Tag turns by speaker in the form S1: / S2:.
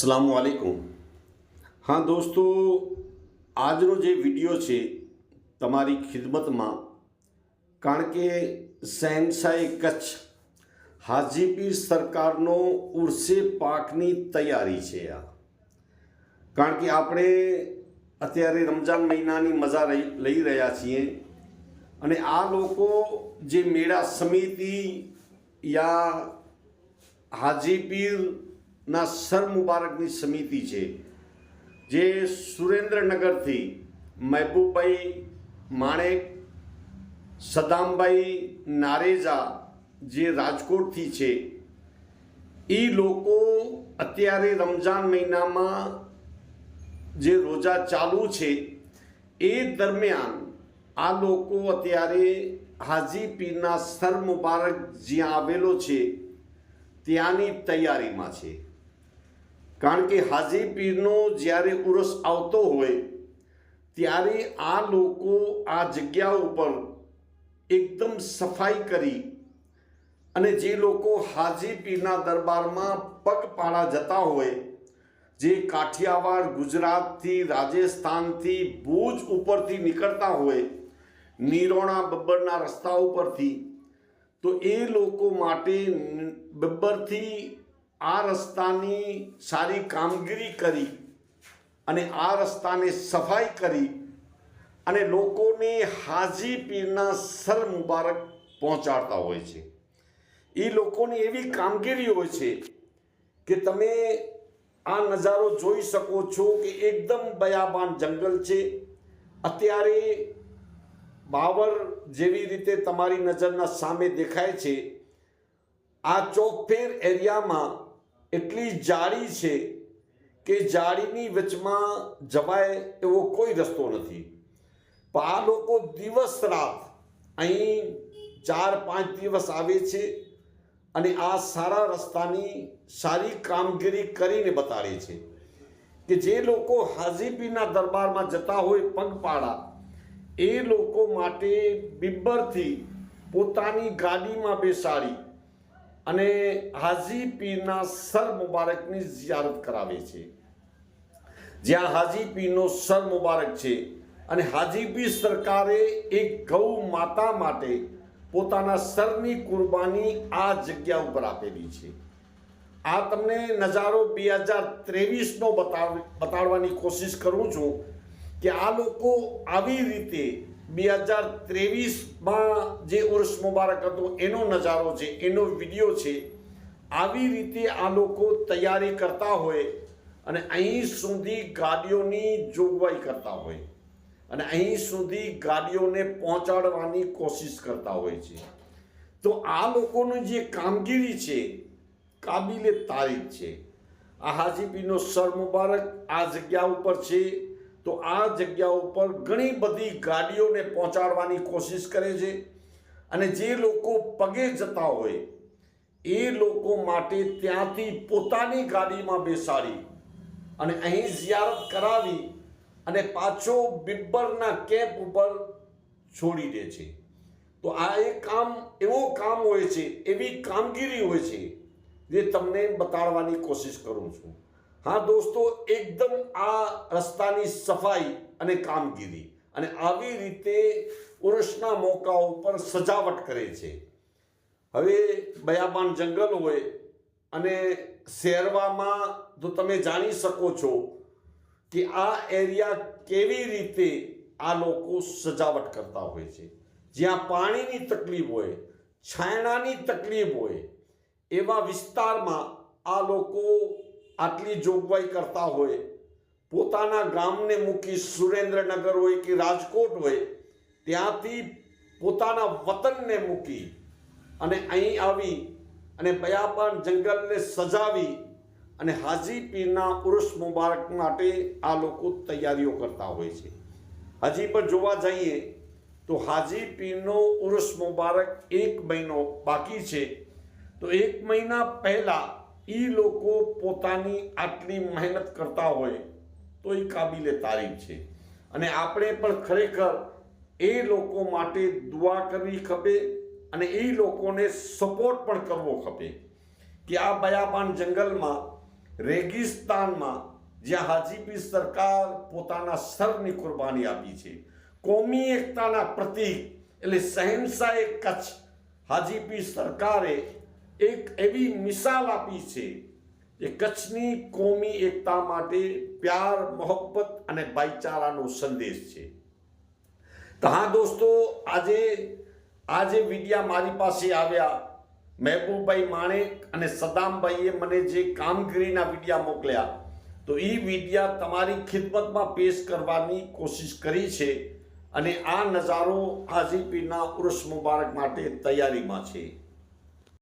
S1: અસલામ વાલેકુમ હા, દોસ્તો, આજનો જે વીડિયો છે, તમારી ખિદમતમાં, કારણ કે શહેનશાહી કચ્છ હાજીપીર સરકારનો ઉર્સે પાકની તૈયારી છે આ. કારણ કે આપણે અત્યારે રમજાન મહિનાની મજા લઈ રહ્યા છીએ અને આ લોકો જે મેળા સમિતિ યા હાજીપીરના સર મુબારકની સમિતિ છે, જે સુરેન્દ્રનગરથી મહેબૂબભાઈ માણેક, સદામભાઈ નારેજા જે રાજકોટથી છે, એ લોકો અત્યારે રમજાન મહિનામાં જે રોજા ચાલુ છે, એ દરમિયાન આ લોકો અત્યારે હાજી પીરના સર મુબારક જ્યાં આવેલો છે, ત્યાંની તૈયારીમાં છે. કારણ કે હાજી પીરનો જ્યારે ઉરસ આવતો હોય, ત્યારે આ લોકો આ જગ્યા ઉપર એકદમ સફાઈ કરી અને જે લોકો હાજી પીરના દરબારમાં પગપાળા જતા હોય, જે કાઠિયાવાડ, ગુજરાતથી, રાજસ્થાનથી, ભુજ ઉપરથી નીકળતા હોય, નીરોણા, બબ્બરના રસ્તા ઉપરથી, તો એ લોકો માટે બબ્બરથી આ રસ્તાની સારી કામગીરી કરી અને આ રસ્તાને સફાઈ કરી અને લોકોને હાજી પીરના સર મુબારક પહોંચાડતા હોય છે. એ લોકોની એવી કામગીરી હોય છે કે તમે આ નજારો જોઈ શકો છો કે એકદમ બયાબાન જંગલ છે. અત્યારે બાવર જેવી રીતે તમારી નજરના સામે દેખાય છે. આ ચોકફેર એરિયામાં એટલી જાળી છે કે જાળીની વચમાં જવાય એવો કોઈ રસ્તો નથી. પણ આ લોકો દિવસ રાત અહીં ચાર, પાંચ દિવસ આવે છે અને આ સારા રસ્તાની સારી કામગીરી કરીને બતાડે છે કે જે લોકો હાજીપીના દરબારમાં જતા હોય પગપાળા, એ લોકો માટે બિબ્બરથી પોતાની ગાડીમાં બેસાડી અને હાજી પીરના સર મુબારકની ziyarat કરાવે છે. જ્યાં હાજી પીરનો સર મુબારક છે અને હાજી પીર સરકારે એક ગૌ માતા માટે પોતાના સરની કુરબાની આ જગ્યા ઉપર આપેલી છે. આ તમને નજારો બે હજાર ત્રેવીસનો બતાવ, બતાડવાની કોશિશ કરું છું કે આ લોકો આવી રીતે બે હજાર ત્રેવીસમાં જે ઉર્સ મુબારક હતો, એનો નજારો છે, એનો વીડિયો છે, આવી રીતે આ લોકો તૈયારી કરતા હોય અને અહીં સુધી ગાડીઓની જોગવાઈ કરતા હોય અને અહીં સુધી ગાડીઓને પહોંચાડવાની કોશિશ કરતા હોય છે. તો આ લોકોની જે કામગીરી છે, કાબિલે તારીફ છે. આ હાજીપીનો સર મુબારક આ જગ્યા ઉપર છે. તો આ જગ્યા ઉપર ઘણી બધી ગાડીઓને પહોંચાડવાની કોશિશ કરે છે અને જે લોકો પગે જતા હોય, એ લોકો માટે ત્યાંથી પોતાની ગાડીમાં બેસાડી અને અહીં ziyarat કરાવી અને પાછો બિબ્બરના કેમ્પ ઉપર છોડી દે છે. તો આ એક કામ, એવો કામ હોય છે, એવી કામગીરી હોય છે, જે તમને બતાડવાની કોશિશ કરું છું. હા દોસ્તો, એકદમ આ રસ્તાની સફાઈ અને કામગીરી અને આવી રીતે ઉર્સના મોકા ઉપર સજાવટ કરે છે. હવે બયાબાન જંગલ હોય અને શેરવામાં તો તમે જાણી શકો છો કે આ એરિયા કેવી રીતે આ લોકો સજાવટ કરતા હોય છે. જ્યાં પાણીની તકલીફ હોય, છાયણાની તકલીફ હોય, એવા વિસ્તારમાં આ લોકો આટલી જોગવાઈ કરતા હોય, પોતાના ગામને મૂકી સુરેન્દ્રનગર હોય કે રાજકોટ હોય, ત્યાંથી પોતાના વતનને મૂકી અને અહીં આવી અને બયાબાન જંગલને સજાવી અને હાજી પીરના મુબારક માટે આ લોકો તૈયારીઓ કરતા હોય છે. હજી પણ જોવા જઈએ તો હાજી પીરનો મુબારક એક મહિનો બાકી છે. તો એક મહિના પહેલા એ લોકો પોતાની આટલી મહેનત કરતા હોય તો એ કાબિલે તારીફ છે. અને આપણે પણ ખરેખર એ લોકો માટે દુઆ કરવી ખપે અને એ લોકોને સપોર્ટ પણ કરવો ખપે કે આ બયાબાન જંગલમાં, રેગિસ્તાનમાં જ્યાં હાજીપી સરકાર પોતાના સરની કુરબાની આપી છે. કોમી એકતાના પ્રતીક એટલે શહેનશાહે કચ્છ હાજીપી સરકારે એક એવી મિસાલ આપી છે જે કચ્છની કોમી એકતા માટે પ્યાર, મોહબ્બત અને ભાઈચારાનો સંદેશ છે. તો હા દોસ્તો, આજે આજે વિડિયા મારી પાસે આવ્યા. મહેબૂબભાઈ માણેક અને સદામભાઈએ મને જે કામગીરીના વિડિયા મોકલ્યા. તો એ વિડિયા તમારી ખિદમતમાં પેશ કરવાની કોશિશ કરી છે અને આ નજારો હાજી પીરના ઉર્સ મુબારક માટે તૈયારીમાં છે.